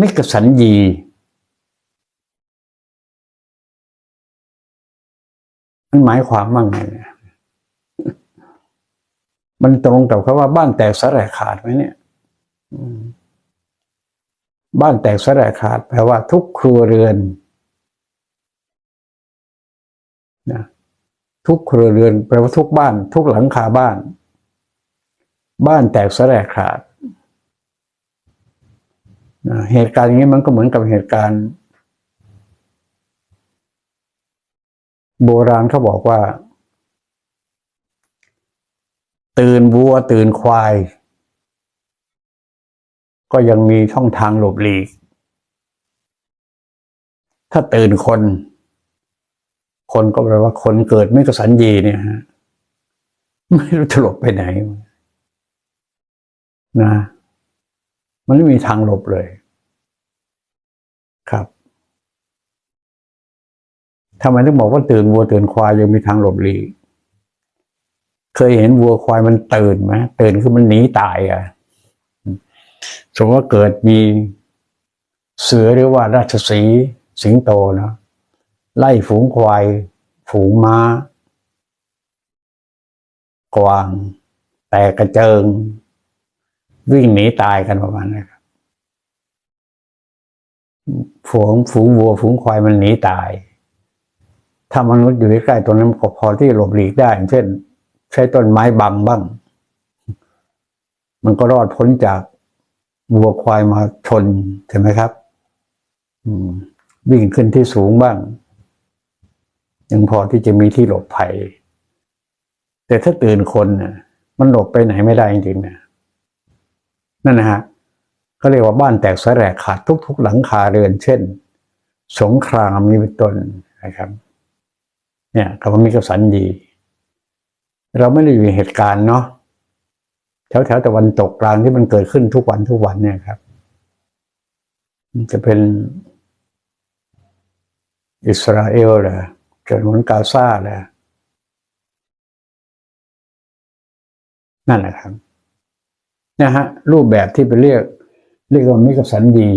มิกสัญญี มันหมายความว่าไงเนี่ยมันตรงกับคำว่าบ้านแตกสลายขาดไหมเนี่ยบ้านแตกสลายขาดแปลว่าทุกครัวเรือนนะทุกครัวเรือนแปลว่าทุกบ้าน ทุกหลังคาบ้าน บ้านแตกสลายขาด เหตุการณ์อย่างนี้มันก็เหมือนกับเหตุการณ์ โบราณเขาบอกว่า ตื่นวัวตื่นควาย ก็ยังมีช่องทางหลบหลีก ถ้าตื่นคน คนก็แปลว่าคนเกิดไม่กสัญญีเนี่ยฮะไม่รู้จะหลบไปไหนนะมันไม่มีทางหลบเลย ครับทำไมถึงบอกว่าตื่นวัวตื่นควายยังมีทางหลบหลีกเคยเห็นวัวควายมันตื่นไหมตื่นคือมันหนีตายอะสมมติว่าเกิดมีเสือหรือว่าราชสีห์สิงโตนะไล่ฝูงควาย ฝูงม้า กวาง แตกกระเจิง วิ่งหนีตายกันประมาณนั้ ฝูงฝูงวัวฝูงควายมันหนีตาย ถ้ามนุษย์อยู่ใกล้ๆตรงนั้นก็พอที่หลบหลีกได้ เช่น ใช้ต้นไม้บังบ้าง มันก็รอดพ้นจากวัวควายมาชนใช่ไหมครับวิ่งขึ้นที่สูงบ้าง ยังพอที่จะมีที่หลบภัย แต่ถ้าตื่นคนน่ะ มันหลบไปไหนไม่ได้จริงๆนะนั่นนะฮะ เขาเรียกว่าบ้านแตกสลายขาดทุก ๆ หลังคาเรือน เช่น สงครามนี้เป็นต้นนะครับ เนี่ยคำว่ามิกสันดี เราไม่ได้อยู่ในเหตุการณ์เนาะแถวแถวตะวันตกกลางที่มันเกิดขึ้นทุกวันทุกวันเนี่ยครับ จะเป็นอิสราเอลเหรอฉนวนกาซาเหรอนั่นแหละครับนะฮะรูปแบบที่ไปเรียก เรียกว่ามิกสันดี